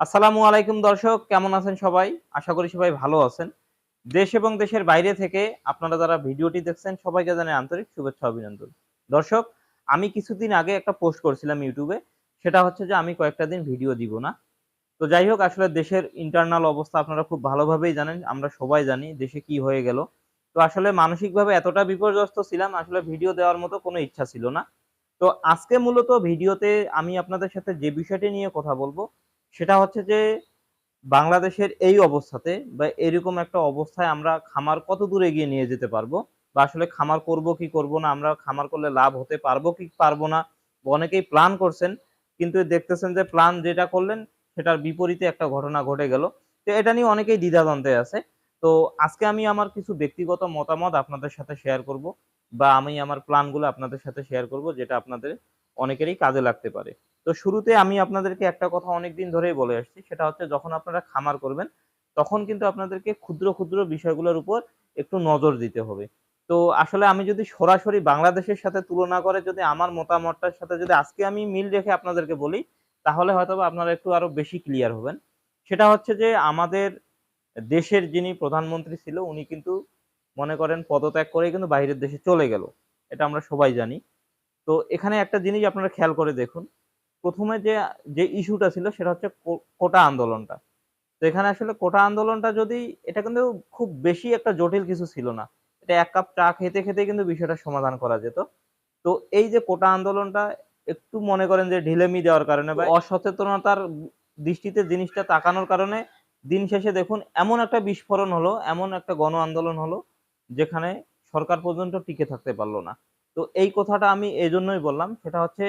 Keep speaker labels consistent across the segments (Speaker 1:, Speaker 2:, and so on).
Speaker 1: আসসালামু আলাইকুম দর্শক, কেমন আছেন সবাই? আশা করি সবাই ভালো আছেন। দেশ এবং দেশের বাইরে থেকে আপনারা যারা ভিডিওটি দেখছেন, সবাইকে জানাই আন্তরিক শুভেচ্ছা, অভিনন্দন। দর্শক, আমি কিছুদিন আগে একটা পোস্ট করছিলাম ইউটিউবে, সেটা হচ্ছে যে আমি কয়েকটা দিন ভিডিও দিব না। তো যাই হোক, আসলে দেশের ইন্টারনাল অবস্থা আপনারা খুব ভালোভাবেই জানেন, আমরা সবাই জানি দেশে কি হয়ে গেল। তো আসলে মানসিকভাবে এতটা বিপর্যস্ত ছিলাম, আসলে ভিডিও দেওয়ার মতো কোনো ইচ্ছা ছিল না। তো আজকে মূলত ভিডিওতে আমি আপনাদের সাথে যে বিষয়টি নিয়ে কথা বলব সেটা হচ্ছে যে বাংলাদেশের এই অবস্থাতে বা এরকম একটা অবস্থায় আমরা খামার কত দূর এগিয়ে নিয়ে যেতে পারব? বা আসলে খামার করব কি করব না? আমরা খামার করলে লাভ হতে পারব কি পারব না? অনেকেই প্ল্যান করছেন, কিন্তু দেখতেছেন যে প্ল্যান যেটা করলেন, সেটার বিপরীতে একটা ঘটনা ঘটে গেল। তো এটা নিয়ে অনেকেই দ্বিধাদ্বন্দ্বে আছে। তো আজকে আমি আমার কিছু ব্যক্তিগত মতামত আপনাদের সাথে শেয়ার করব বা আমি আমার প্ল্যানগুলো আপনাদের সাথে শেয়ার করব, যেটা আপনাদের অনেকেরই কাজে লাগতে পারে। তো শুরুতে আমি আপনাদেরকে একটা কথা অনেকদিন ধরেই বলে আসছি, সেটা হচ্ছে যখন আপনারা খামার করবেন, তখন কিন্তু আপনাদেরকে ক্ষুদ্র ক্ষুদ্র বিষয়গুলোর উপর একটু নজর দিতে হবে। তো আসলে আমি যদি সরাসরি বাংলাদেশের সাথে তুলনা করে যদি আমার মতামতটার সাথে যদি আজকে আমি মিল রেখে আপনাদেরকে বলি, তাহলে হয়তো আপনারা একটু আরও বেশি ক্লিয়ার হবেন। সেটা হচ্ছে যে আমাদের দেশের যিনি প্রধানমন্ত্রী ছিল, উনি কিন্তু মনে করেন পদত্যাগ করে কিন্তু বাইরের দেশে চলে গেল। এটা আমরা সবাই জানি। তো এখানে একটা জিনিস আপনারা খেয়াল করে দেখুন। প্রথমে যে যে ইস্যুটা ছিল সেটা হচ্ছে কোটা আন্দোলনটা। তো এখানে আসলে কোটা আন্দোলনটা যদি, এটা কিন্তু খুব বেশি একটা জটিল কিছু ছিল না। এটা এক কাপ চা খেতে খেতে কিন্তু বিষয়টা সমাধান করা যেত। তো এই যে কোটা আন্দোলনটা, একটু মনে করেন যে ঢিলেমি দেওয়ার কারণে বা অসচেতনতার দৃষ্টিতে জিনিসটা তাকানোর কারণে দিন শেষে দেখুন, এমন একটা বিস্ফোরণ হলো, এমন একটা গণ আন্দোলন হলো, যেখানে সরকার পর্যন্ত টিকে থাকতে পারল না। তো এই কথাটা আমি এজন্যই বললাম। সেটা হচ্ছে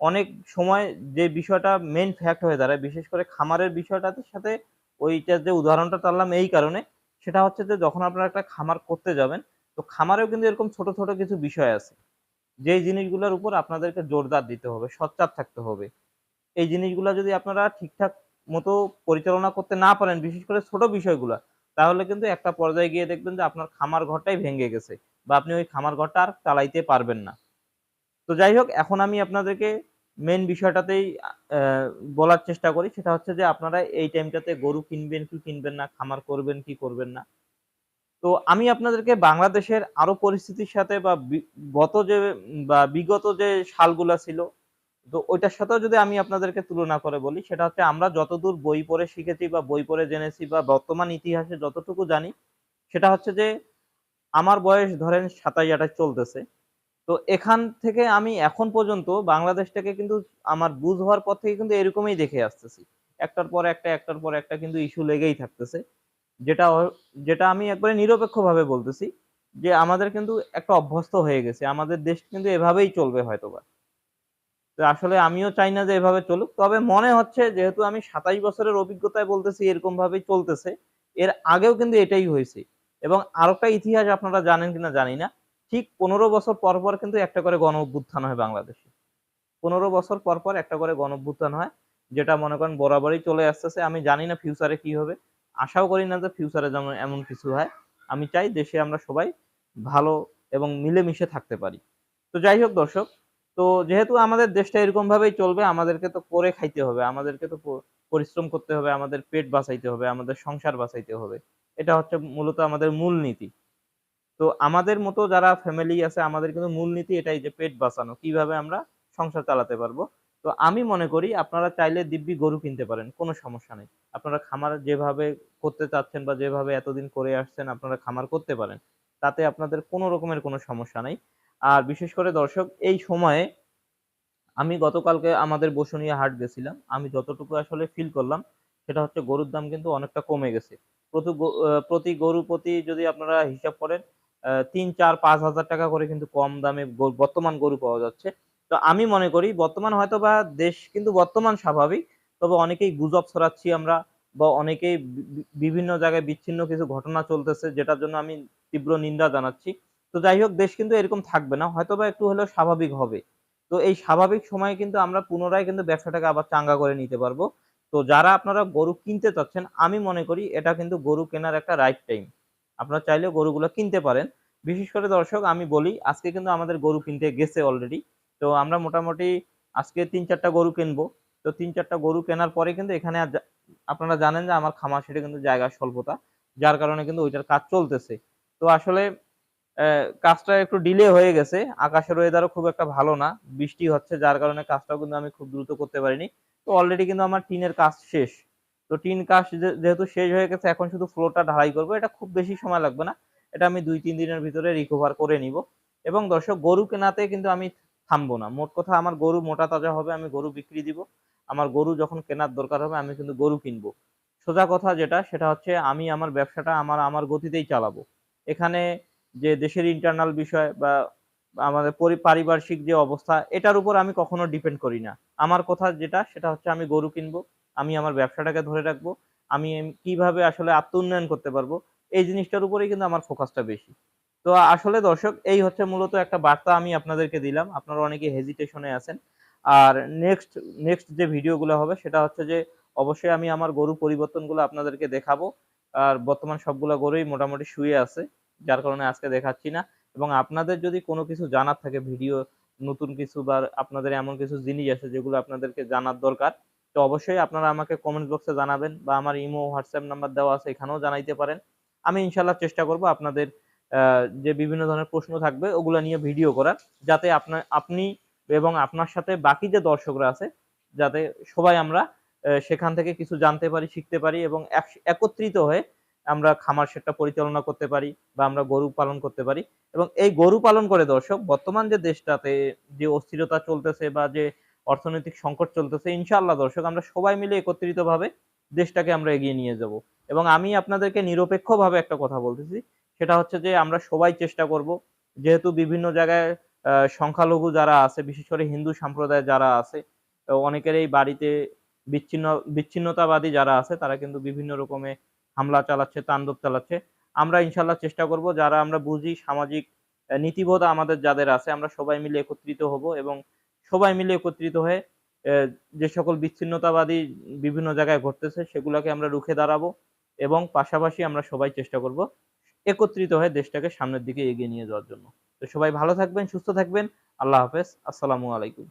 Speaker 1: অনেক সময় যে বিষয়টা মেন ফ্যাক্ট হয়ে দাঁড়ায়, বিশেষ করে খামারের বিষয়টাতে সাথে ওইটা যে উদাহরণটা টানলাম এই কারণে, সেটা হচ্ছে যে যখন আপনারা একটা খামার করতে যাবেন, তো খামারেও কিন্তু এরকম ছোট ছোট কিছু বিষয় আছে। যেই জিনিসগুলোর উপর আপনাদেরকে জোরদার দিতে হবে সচ্চার থাকতে হবে। এই জিনিসগুলো যদি আপনারা ঠিকঠাক মতো পরিচালনা করতে না পারেন, বিশেষ করে ছোট বিষয়গুলো, তাহলে কিন্তু একটা পর্যায়ে গিয়ে দেখবেন যে আপনার খামার ঘরটাই ভেঙে গেছে। বা আপনি ওই খামার ঘরটা আর চালাইতে পারবেন না। তো যাই হোক, এখন আমি আপনাদেরকে মেন বিষয়টাতেই বলার চেষ্টা করি। সেটা হচ্ছে যে আপনারা এই টাইমটাতে গরু কিনবেন কি কিনবেন না, খামার করবেন কি করবেন না। তো আমি আপনাদেরকে বাংলাদেশের আরও পরিস্থিতির সাথে বা, গত যে, বা বিগত যে সালগুলা ছিল, তো ওইটার সাথেও যদি আমি আপনাদেরকে তুলনা করে বলি, সেটা হচ্ছে আমরা যতদূর বই পড়ে শিখেছি বা বই পড়ে জেনেছি বা বর্তমান ইতিহাসে যতটুকু জানি, সেটা হচ্ছে যে আমার বয়স ধরেন সাতাশ, আঠাশ চলতেছে। তো এখান থেকে আমি এখন পর্যন্ত বাংলাদেশটাকে কিন্তু আমার বুঝ হওয়ার পর থেকে কিন্তু এরকমই দেখে আসতেছি। একটার পর একটা, একটার পর একটা কিন্তু ইস্যু লেগেই থাকতেছে। যেটা যেটা আমি একবারে নিরপেক্ষভাবে বলতেছি যে আমাদের কিন্তু একটা অভ্যস্ত হয়ে গেছে। আমাদের দেশ কিন্তু এভাবেই চলবে হয়তোবা। তো আসলে আমিও চাই না যে এভাবে চলুক। তবে মনে হচ্ছে যেহেতু আমি সাতাশ বছরের অভিজ্ঞতায় বলতেছি এরকম ভাবেই চলতেছে, এর আগেও কিন্তু এটাই হয়েছে। এবং আরেকটা ইতিহাস আপনারা জানেন কিনা জানি না, ঠিক পনেরো বছর পর পর কিন্তু একটা করে গণ অভ্যুত্থান হয় বাংলাদেশে। পনেরো বছর পর পর একটা করে গণ অভ্যুত্থান হয়, যেটা মনে করেন বরাবরই চলে আসতেছে। আমি জানি না ফিউচারে কি হবে, আশাও করি না যে ফিউচারে যেমন এমন কিছু হয়। আমি চাই দেশে আমরা সবাই ভালো এবং মিলেমিশে থাকতে পারি। তো যাই হোক দর্শক, তো যেহেতু আমাদের দেশটা এরকম ভাবেই চলবে, আমাদেরকে তো করে খাইতে হবে, আমাদেরকে তো পরিশ্রম করতে হবে, আমাদের পেট বাঁচাইতে হবে, আমাদের সংসার বাঁচাইতে হবে। এটা হচ্ছে মূলত আমাদের মূলনীতি তো আমাদের মতো যারা ফ্যামিলি আছে, আমাদের কিন্তু মূলনীতি এটাই যে পেট বাঁচানো, কীভাবে আমরা সংসার চালাতে পারব। তো আমি মনে করি আপনারা চাইলে দিব্যি গরু কিনতে পারেন, কোনো সমস্যা নেই। আপনারা খামার যেভাবে করতে চাচ্ছেন বা যেভাবে এতদিন করে আসছেন, আপনারা খামার করতে পারেন। তাতে আপনাদের কোনো রকমের কোনো সমস্যা নেই। আর বিশেষ করে দর্শক, এই সময়ে আমি গতকালকে আমাদের বসুনিয়া হাট গেছিলাম। আমি যতটুকু আসলে ফিল করলাম, সেটা হচ্ছে গরুর দাম কিন্তু অনেকটা কমে গেছে। প্রতি গরু প্রতি যদি আপনারা হিসাব করেন তিন, চার, পাঁচ হাজার টাকা করে কিন্তু কম দামে বর্তমান গরু পাওয়া যাচ্ছে। তো আমি মনে করি বর্তমান হয়তো বা দেশ কিন্তু বর্তমান স্বাভাবিক, তবে অনেকেই গুজব ছড়াচ্ছি আমরা বা অনেকেই বিভিন্ন জায়গায় বিচ্ছিন্ন কিছু ঘটনা চলতেছে, যেটার জন্য আমি তীব্র নিন্দা জানাচ্ছি। তো যাই হোক, দেশ কিন্তু এরকম থাকবে না হয়তো বা একটু হলেও স্বাভাবিক হবে। তো এই স্বাভাবিক সময়ে কিন্তু আমরা পুনরায় কিন্তু ব্যবসাটাকে আবার চাঙ্গা করে নিতে পারব। তো যারা আপনারা গরু কিনতে চাচ্ছেন, আমি মনে করি এটা কিন্তু গরু কেনার একটা রাইট টাইম আপনারা চাইলে গরুগুলো কিনতে পারেন। বিশেষ করে দর্শক, আমি বলি, আজকে কিন্তু আমাদের গরু কিনতে গেছে অলরেডি তো আমরা মোটামুটি আজকে তিন চারটা গরু কিনবো। তো তিন চারটা গরু কেনার পরে কিন্তু এখানে আপনারা জানেন যে আমার খামার সেটা কিন্তু জায়গা স্বল্পতা, যার কারণে কিন্তু ওইটার কাজ চলতেছে। তো আসলে কাজটা একটু ডিলে হয়ে গেছে। আকাশের ওয়েদারও খুব একটা ভালো না। বৃষ্টি হচ্ছে, যার কারণে কাজটাও কিন্তু আমি খুব দ্রুত করতে পারিনি। তো অলরেডি কিন্তু আমার টিনের কাজ শেষ। তো টিন কাজ যেহেতু শেষ হয়ে গেছে, এখন শুধু ফ্লোরটা ঢালাই করব। এটা খুব বেশি সময় লাগবে না। এটা আমি দুই, তিন দিনের ভিতরে রিকভার করে নিব। এবং দর্শক, গরু কেনাতে কিন্তু আমি থামবো না। মোট কথা, আমার গরু মোটা তাজা হবে, আমি গরু বিক্রি দিব। আমার গরু যখন কেনার দরকার হবে, আমি কিন্তু গরু কিনবো। সোজা কথা যেটা, সেটা হচ্ছে আমি আমার ব্যবসাটা আমার আমার গতিতেই চালাবো। এখানে যে দেশের ইন্টারনাল বিষয় বা আমাদের পারিপার্শ্বিক যে অবস্থা, এটার উপর আমি কখনো ডিপেন্ড করি না। আমার কথা যেটা, সেটা হচ্ছে আমি গরু কিনবো, আমি আমার ব্যবসাটাকে ধরে রাখব, আমি কীভাবে আসলে আত্ম উন্নয়ন করতে পারব, এই জিনিসটার উপরেই কিন্তু আমার ফোকাসটা বেশি। তো আসলে দর্শক, এই হচ্ছে মূলত একটা বার্তা আমি আপনাদেরকে দিলাম। আপনারা অনেকে হেজিটেশনে আছেন। আর নেক্সট নেক্সট যে ভিডিওগুলো হবে, সেটা হচ্ছে যে, অবশ্যই আমি আমার গরু পরিবর্তনগুলো আপনাদেরকে দেখাবো। আর বর্তমান সবগুলা গরুই মোটামুটি শুয়ে আছে, যার কারণে আজকে দেখাচ্ছি না। এবং আপনাদের যদি কোনো কিছু জানার থাকে, ভিডিও, নতুন কিছু বা আপনাদের এমন কিছু জিনিস আছে যেগুলো আপনাদেরকে জানার দরকার, তো অবশ্যই আপনারা আমাকে কমেন্ট বক্সে জানাবেন বা আমার ইমো হোয়াটসঅ্যাপ নাম্বার দেওয়া আছে, এখানেও জানাইতে পারেন। আমি ইনশাল্লাহ চেষ্টা করব আপনাদের যে বিভিন্ন ধরনের প্রশ্ন থাকবে, ওগুলো নিয়ে ভিডিও করার, যাতে আপনার আপনি এবং আপনার সাথে বাকি যে দর্শকরা আছে, যাতে সবাই আমরা সেখান থেকে কিছু জানতে পারি, শিখতে পারি এবং একত্রিত হয়ে আমরা খামার সেটা পরিচালনা করতে পারি বা আমরা গরু পালন করতে পারি। এবং এই গরু পালন করে দর্শক, বর্তমান যে দেশটাতে যে অস্থিরতা চলতেছে বা যে অর্থনৈতিক সংকট চলতেছে, ইনশাআল্লাহ দর্শক, আমরা সবাই মিলে একত্রিত ভাবে দেশটাকে আমরা এগিয়ে নিয়ে যাব। এবং আমি আপনাদেরকে নিরপেক্ষভাবে একটা কথা বলতেছি, সেটা হচ্ছে যে আমরা সবাই চেষ্টা করব, যেহেতু বিভিন্ন জায়গায় সংখ্যালঘু যারা আছে, বিশেষ করে হিন্দু সম্প্রদায় যারা আছে, অনেকের এই বাড়িতে বিচ্ছিন্ন, বিচ্ছিন্নতাবাদী যারা আছে, তারা কিন্তু বিভিন্ন রকমে হামলা চালাচ্ছে, তাণ্ডব চালাচ্ছে। আমরা ইনশাল্লাহ চেষ্টা করব যারা আমরা বুঝি সামাজিক নীতিবোধ আমাদের যাদের আছে, আমরা সবাই মিলে একত্রিত হব এবং সবাই মিলে একত্রিত হয়ে যে সকল বিচ্ছিন্নতাবাদী বিভিন্ন জায়গায় ঘটতেছে সেগুলোকে আমরা রুখে দাঁড়াবো এবং পাশাপাশি আমরা সবাই চেষ্টা করব একত্রিত হয়ে দেশটাকে সামনের দিকে এগিয়ে নিয়ে যাওয়ার জন্য। তো সবাই ভালো থাকবেন, সুস্থ থাকবেন। আল্লাহ হাফেজ। আসসালামু আলাইকুম।